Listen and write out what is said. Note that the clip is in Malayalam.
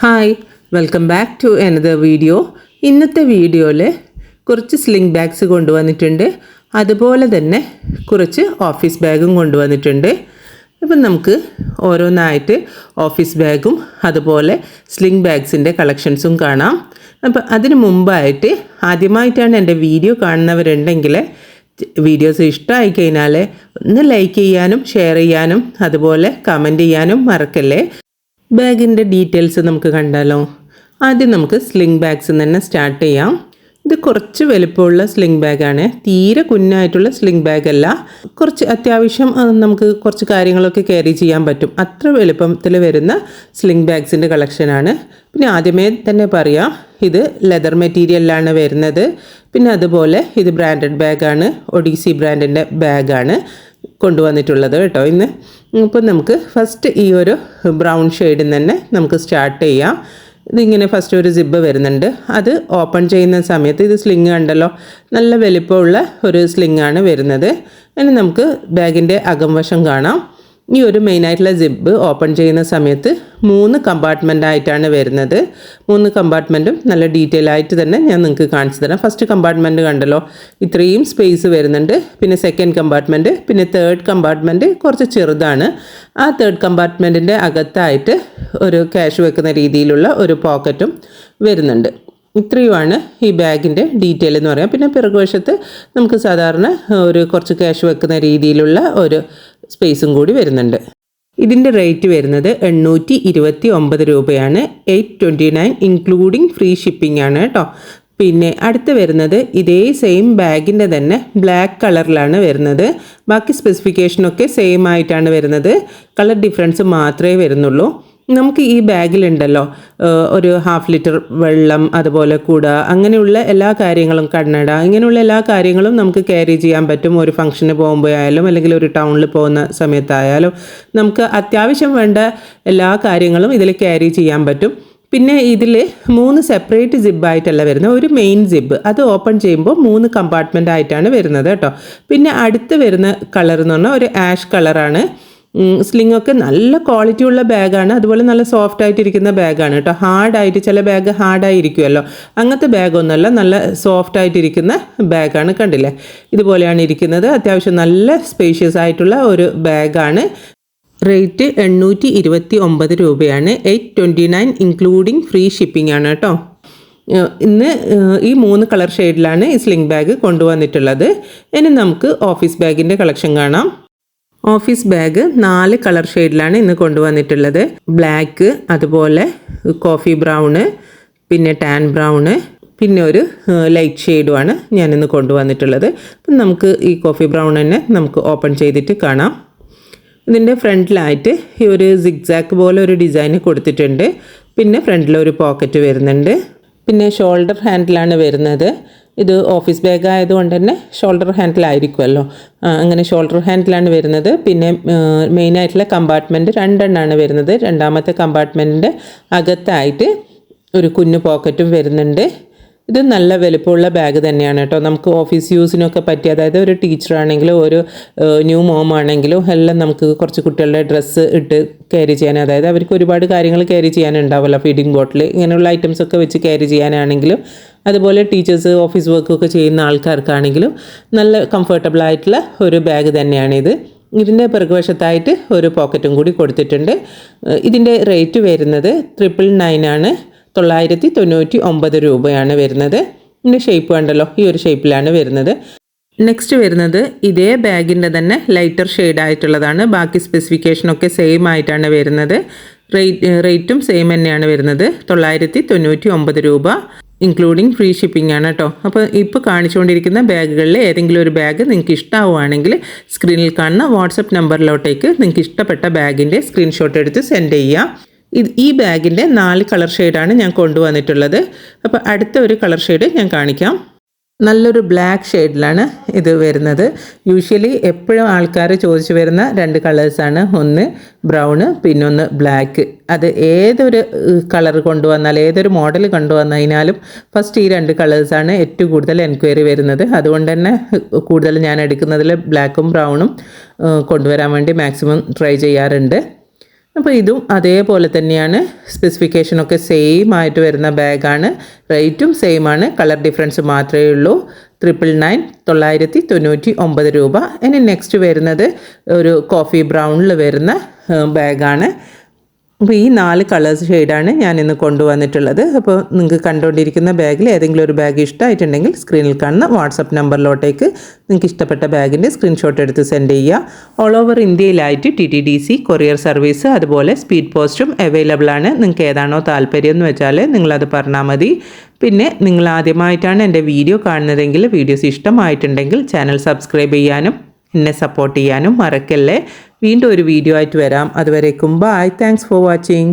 Hi welcome back to another video ഇന്നത്തെ വീഡിയോയിൽ കുറച്ച് സ്ലിംഗ് ബാഗ്സ് കൊണ്ടുവന്നിട്ടുണ്ട്. അതുപോലെ തന്നെ കുറച്ച് ഓഫീസ് ബാഗും കൊണ്ടുവന്നിട്ടുണ്ട്. അപ്പം നമുക്ക് ഓരോന്നായിട്ട് ഓഫീസ് ബാഗും അതുപോലെ സ്ലിംഗ് ബാഗ്സിന്റെ കളക്ഷൻസും കാണാം. അപ്പം അതിന് മുമ്പായിട്ട് ആദ്യമായിട്ടാണ് എന്റെ വീഡിയോ കാണുന്നവരുണ്ടെങ്കിൽ വീഡിയോസ് ഇഷ്ടമായി കഴിഞ്ഞാൽ ഒന്ന് ലൈക്ക് ചെയ്യാനും ഷെയർ ചെയ്യാനും അതുപോലെ കമന്റ് ചെയ്യാനും മറക്കല്ലേ? ബാഗിന്റെ ഡീറ്റെയിൽസ് നമുക്ക് കണ്ടാലോ? ആദ്യം നമുക്ക് സ്ലിംഗ് ബാഗ്സ് തന്നെ സ്റ്റാർട്ട് ചെയ്യാം. ഇത് കുറച്ച് വലുപ്പമുള്ള സ്ലിംഗ് ബാഗാണ് തീരെ കുഞ്ഞായിട്ടുള്ള സ്ലിംഗ് ബാഗ് അല്ല. കുറച്ച് അത്യാവശ്യം നമുക്ക് കുറച്ച് കാര്യങ്ങളൊക്കെ ക്യാരി ചെയ്യാൻ പറ്റും. അത്ര വലുപ്പത്തിൽ വരുന്ന സ്ലിംഗ് ബാഗ്സിന്റെ കളക്ഷനാണ് പിന്നെ ആദ്യമേ തന്നെ പറയാം ഇത് ലെതർ മെറ്റീരിയലിലാണ് വരുന്നത്. പിന്നെ അതുപോലെ ഇത് ബ്രാൻഡഡ് ബാഗാണ് ഒഡീസി ബ്രാൻഡിന്റെ ബാഗാണ് കൊണ്ടുവന്നിട്ടുള്ളത് കേട്ടോ ഇന്ന്. അപ്പോൾ നമുക്ക് ഫസ്റ്റ് ഈ ഒരു ബ്രൗൺ ഷെയ്ഡിൽ തന്നെ നമുക്ക് സ്റ്റാർട്ട് ചെയ്യാം. ഇതിങ്ങനെ ഫസ്റ്റ് ഒരു സിബ്ബ് വരുന്നുണ്ട്. അത് ഓപ്പൺ ചെയ്യുന്ന സമയത്ത് ഇത് സ്ലിങ് ഉണ്ടല്ലോ നല്ല വലിപ്പമുള്ള ഒരു സ്ലിങ്ങാണ് വരുന്നത്. ഇനി നമുക്ക് ബാഗിന്റെ അകംവശം കാണാം. ഈ ഒരു മെയിനായിട്ടുള്ള സിബ് ഓപ്പൺ ചെയ്യുന്ന സമയത്ത് മൂന്ന് കമ്പാർട്ട്മെന്റ് ആയിട്ടാണ് വരുന്നത്. മൂന്ന് കമ്പാർട്ട്മെന്റും നല്ല ഡീറ്റെയിൽ ആയിട്ട് തന്നെ ഞാൻ നിങ്ങൾക്ക് കാണിച്ചു തരാം. ഫസ്റ്റ് കമ്പാർട്ട്മെന്റ് കണ്ടല്ലോ ഇത്രയും സ്പേസ് വരുന്നുണ്ട്. പിന്നെ സെക്കൻഡ് കമ്പാർട്ട്മെന്റ് പിന്നെ തേർഡ് കമ്പാർട്ട്മെന്റ് കുറച്ച് ചെറുതാണ്. ആ തേർഡ് കമ്പാർട്ട്മെന്റിന്റെ അകത്തായിട്ട് ഒരു ക്യാഷ് വെക്കുന്ന രീതിയിലുള്ള ഒരു പോക്കറ്റും വരുന്നുണ്ട്. ഇത്രയുമാണ് ഈ ബാഗിന്റെ ഡീറ്റെയിൽ എന്ന് പറയാം. പിന്നെ പിറകുവശത്ത് നമുക്ക് സാധാരണ ഒരു കുറച്ച് ക്യാഷ് വെക്കുന്ന രീതിയിലുള്ള ഒരു സ്പേസും കൂടി വരുന്നുണ്ട്. ഇതിന്റെ റേറ്റ് വരുന്നത് എണ്ണൂറ്റി ഇരുപത്തി ഒമ്പത് രൂപയാണ്. Eight twenty nine including free shipping ആണ് കേട്ടോ. പിന്നെ അടുത്ത് വരുന്നത് ഇതേ സെയിം ബാഗിന്റെ തന്നെ ബ്ലാക്ക് കളറിലാണ് വരുന്നത്. ബാക്കി സ്പെസിഫിക്കേഷനൊക്കെ സെയിം ആയിട്ടാണ് വരുന്നത്. കളർ ഡിഫറൻസ് മാത്രമേ വരുന്നുള്ളൂ. നമുക്ക് ഈ ബാഗിലുണ്ടല്ലോ ഒരു ഹാഫ് ലിറ്റർ വെള്ളം അതുപോലെ കൂട അങ്ങനെയുള്ള എല്ലാ കാര്യങ്ങളും കണ്ണട ഇങ്ങനെയുള്ള എല്ലാ കാര്യങ്ങളും നമുക്ക് ക്യാരി ചെയ്യാൻ പറ്റും. ഒരു ഫംഗ്ഷന് പോകുമ്പോഴായാലും അല്ലെങ്കിൽ ഒരു ടൗണിൽ പോകുന്ന സമയത്തായാലും നമുക്ക് അത്യാവശ്യം വേണ്ട എല്ലാ കാര്യങ്ങളും ഇതിൽ ക്യാരി ചെയ്യാൻ പറ്റും. പിന്നെ ഇതിൽ മൂന്ന് സെപ്പറേറ്റ് സിബായിട്ടല്ല വരുന്നത്. ഒരു മെയിൻ സിബ് അത് ഓപ്പൺ ചെയ്യുമ്പോൾ മൂന്ന് കമ്പാർട്ട്മെന്റ് ആയിട്ടാണ് വരുന്നത് കേട്ടോ. പിന്നെ അടുത്ത് വരുന്ന കളർ എന്ന് പറഞ്ഞാൽ ഒരു ആഷ് കളറാണ് സ്ലിംഗ് ഒക്കെ നല്ല ക്വാളിറ്റി ഉള്ള ബാഗാണ് അതുപോലെ നല്ല സോഫ്റ്റ് ആയിട്ടിരിക്കുന്ന ബാഗാണ് കേട്ടോ ഹാർഡായിട്ട് ചില ബാഗ് ഹാർഡായിരിക്കുമല്ലോ അങ്ങനത്തെ ബാഗൊന്നുമല്ല നല്ല സോഫ്റ്റ് ആയിട്ടിരിക്കുന്ന ബാഗാണ് കണ്ടില്ലേ? ഇതുപോലെയാണ് ഇരിക്കുന്നത്. അത്യാവശ്യം നല്ല സ്പേഷ്യസ് ആയിട്ടുള്ള ഒരു ബാഗാണ് റേറ്റ് എണ്ണൂറ്റി ഇരുപത്തി ഒമ്പത് രൂപയാണ്. Eight twenty nine including free shipping ആണ് കേട്ടോ ഇന്ന് ഈ മൂന്ന് കളർ ഷെയ്ഡിലാണ് ഈ സ്ലിംഗ് ബാഗ് കൊണ്ടുവന്നിട്ടുള്ളത്. ഇനി നമുക്ക് ഓഫീസ് ബാഗിന്റെ കളക്ഷൻ കാണാം. ഓഫീസ് ബാഗ് നാല് കളർ ഷെയ്ഡിലാണ് ഇന്ന് കൊണ്ടുവന്നിട്ടുള്ളത്. ബ്ലാക്ക് അതുപോലെ കോഫി ബ്രൗണ് പിന്നെ ടാൻ ബ്രൗണ് പിന്നെ ഒരു ലൈറ്റ് ഷെയ്ഡുമാണ് ഞാനിന്ന് കൊണ്ടുവന്നിട്ടുള്ളത്. അപ്പം നമുക്ക് ഈ കോഫി ബ്രൗൺ തന്നെ നമുക്ക് ഓപ്പൺ ചെയ്തിട്ട് കാണാം. ഇതിന്റെ ഫ്രണ്ടിലായിട്ട് ഈ ഒരു സിഗ്സാക്ക് പോലെ ഒരു ഡിസൈൻ കൊടുത്തിട്ടുണ്ട്. പിന്നെ ഫ്രണ്ടിൽ ഒരു പോക്കറ്റ് വരുന്നുണ്ട്. പിന്നെ ഷോൾഡർ ഹാൻഡിലാണ് വരുന്നത്. ഇത് ഓഫീസ് ബാഗ് ആയതുകൊണ്ട് തന്നെ ഷോൾഡർ ഹാൻഡിലായിരിക്കുമല്ലോ അങ്ങനെ ഷോൾഡർ ഹാൻഡിലാണ് വരുന്നത്. പിന്നെ മെയിനായിട്ടുള്ള കമ്പാർട്ട്മെന്റ് രണ്ടെണ്ണമാണ് വരുന്നത്. രണ്ടാമത്തെ കമ്പാർട്ട്മെന്റിന്റെ അകത്തായിട്ട് ഒരു കുഞ്ഞു പോക്കറ്റും വരുന്നുണ്ട്. ഇത് നല്ല വലുപ്പമുള്ള ബാഗ് തന്നെയാണ് കേട്ടോ. നമുക്ക് ഓഫീസ് യൂസിനൊക്കെ പറ്റിയ അതായത് ഒരു ടീച്ചറാണെങ്കിലും ഒരു ന്യൂ മോം ആണെങ്കിലും എല്ലാം നമുക്ക് കുറച്ച് കുട്ടികളുടെ ഡ്രസ്സ് ഇട്ട് ക്യാരി ചെയ്യാൻ അതായത് അവർക്ക് ഒരുപാട് കാര്യങ്ങൾ ക്യാരി ചെയ്യാനുണ്ടാവുമല്ലോ. ഫീഡിംഗ് ബോട്ടിൽ ഇങ്ങനെയുള്ള ഐറ്റംസ് ഒക്കെ വെച്ച് ക്യാരി ചെയ്യാനാണെങ്കിലും അതുപോലെ ടീച്ചേഴ്സ് ഓഫീസ് വർക്കൊക്കെ ചെയ്യുന്ന ആൾക്കാർക്കാണെങ്കിലും നല്ല കംഫർട്ടബിൾ ആയിട്ടുള്ള ഒരു ബാഗ് തന്നെയാണിത് ഇതിന്റെ പിറകുവശത്തായിട്ട് ഒരു പോക്കറ്റും കൂടി കൊടുത്തിട്ടുണ്ട്. ഇതിന്റെ റേറ്റ് വരുന്നത് ട്രിപ്പിൾ നയൻ ആണ്. തൊള്ളായിരത്തി തൊണ്ണൂറ്റി ഒമ്പത് രൂപയാണ് വരുന്നത്. ഇതിന്റെ ഷേപ്പ് കണ്ടല്ലോ ഈ ഒരു ഷേപ്പിലാണ് വരുന്നത്. നെക്സ്റ്റ് വരുന്നത് ഇതേ ബാഗിന്റെ തന്നെ ലൈറ്റർ ഷെയ്ഡ് ആയിട്ടുള്ളതാണ്. ബാക്കി സ്പെസിഫിക്കേഷനൊക്കെ സെയിം ആയിട്ടാണ് വരുന്നത്. റേറ്റ് റേറ്റും സെയിം തന്നെയാണ് വരുന്നത്. തൊള്ളായിരത്തി തൊണ്ണൂറ്റി ഒമ്പത് രൂപ ഇൻക്ലൂഡിങ് ഫ്രീ ഷിപ്പിംഗ് ആണ് കേട്ടോ അപ്പോൾ ഇപ്പോൾ കാണിച്ചുകൊണ്ടിരിക്കുന്ന ബാഗുകളിൽ ഏതെങ്കിലും ഒരു ബാഗ് നിങ്ങൾക്ക് ഇഷ്ടമാവുകയാണെങ്കിൽ സ്ക്രീനിൽ കാണുന്ന വാട്സപ്പ് നമ്പറിലോട്ടേക്ക് നിങ്ങൾക്ക് ഇഷ്ടപ്പെട്ട ബാഗിന്റെ സ്ക്രീൻഷോട്ട് എടുത്ത് സെൻഡ് ചെയ്യാം. ഇത് ഈ ബാഗിന്റെ നാല് കളർ ഷെയ്ഡാണ് ഞാൻ കൊണ്ടുവന്നിട്ടുള്ളത്. അപ്പോൾ അടുത്ത ഒരു കളർ ഷെയ്ഡ് ഞാൻ കാണിക്കാം. നല്ലൊരു ബ്ലാക്ക് ഷെയ്ഡിലാണ് ഇത് വരുന്നത്. യൂഷ്വലി എപ്പോഴും ആൾക്കാർ ചോദിച്ചു വരുന്ന രണ്ട് കളേഴ്സാണ് ഒന്ന് ബ്രൗണ് പിന്നൊന്ന് ബ്ലാക്ക്. അത് ഏതൊരു കളർ കൊണ്ടുവന്നാൽ ഏതൊരു മോഡൽ കൊണ്ടുവന്നതിനാലും ഫസ്റ്റ് ഈ രണ്ട് കളേഴ്സാണ് ഏറ്റവും കൂടുതൽ എൻക്വയറി വരുന്നത്. അതുകൊണ്ട് തന്നെ കൂടുതൽ ഞാൻ എടുക്കുന്നതിൽ ബ്ലാക്കും ബ്രൗണും കൊണ്ടുവരാൻ വേണ്ടി മാക്സിമം ട്രൈ ചെയ്യാറുണ്ട്. അപ്പോൾ ഇതും അതേപോലെ തന്നെയാണ്. സ്പെസിഫിക്കേഷനൊക്കെ സെയിം ആയിട്ട് വരുന്ന ബാഗാണ് റേറ്റും സെയിം ആണ്. കളർ ഡിഫറൻസ് മാത്രമേ ഉള്ളൂ. ട്രിപ്പിൾ നയൻ തൊള്ളായിരത്തി തൊണ്ണൂറ്റി ഒമ്പത് രൂപ. ഇനി നെക്സ്റ്റ് വരുന്നത് ഒരു കോഫി ബ്രൗണിൽ വരുന്ന ബാഗാണ് അപ്പോൾ ഈ നാല് കളേഴ്സ് ഷെയ്ഡാണ് ഞാൻ ഇന്ന് കൊണ്ടുവന്നിട്ടുള്ളത്. അപ്പോൾ നിങ്ങൾക്ക് കണ്ടുകൊണ്ടിരിക്കുന്ന ബാഗിൽ ഏതെങ്കിലും ഒരു ബാഗ് ഇഷ്ടമായിട്ടുണ്ടെങ്കിൽ സ്ക്രീനിൽ കാണുന്ന വാട്സപ്പ് നമ്പറിലോട്ടേക്ക് നിങ്ങൾക്ക് ഇഷ്ടപ്പെട്ട ബാഗിന്റെ സ്ക്രീൻഷോട്ട് എടുത്ത് സെൻഡ് ചെയ്യുക. All over ഇന്ത്യയിലായിട്ട് T T D C courier service അതുപോലെ സ്പീഡ് പോസ്റ്റും അവൈലബിൾ ആണ്. നിങ്ങൾക്ക് ഏതാണോ താല്പര്യം എന്ന് വെച്ചാൽ നിങ്ങളത് പറഞ്ഞാൽ മതി. പിന്നെ നിങ്ങൾ ആദ്യമായിട്ടാണ് എന്റെ വീഡിയോ കാണുന്നതെങ്കിൽ വീഡിയോസ് ഇഷ്ടമായിട്ടുണ്ടെങ്കിൽ ചാനൽ സബ്സ്ക്രൈബ് ചെയ്യാനും എന്നെ സപ്പോർട്ട് ചെയ്യാനും മറക്കല്ലേ. വീണ്ടും ഒരു വീഡിയോ ആയിട്ട് വരാം. അതുവരേക്കും ബൈ താങ്ക്സ് ഫോർ വാച്ചിങ്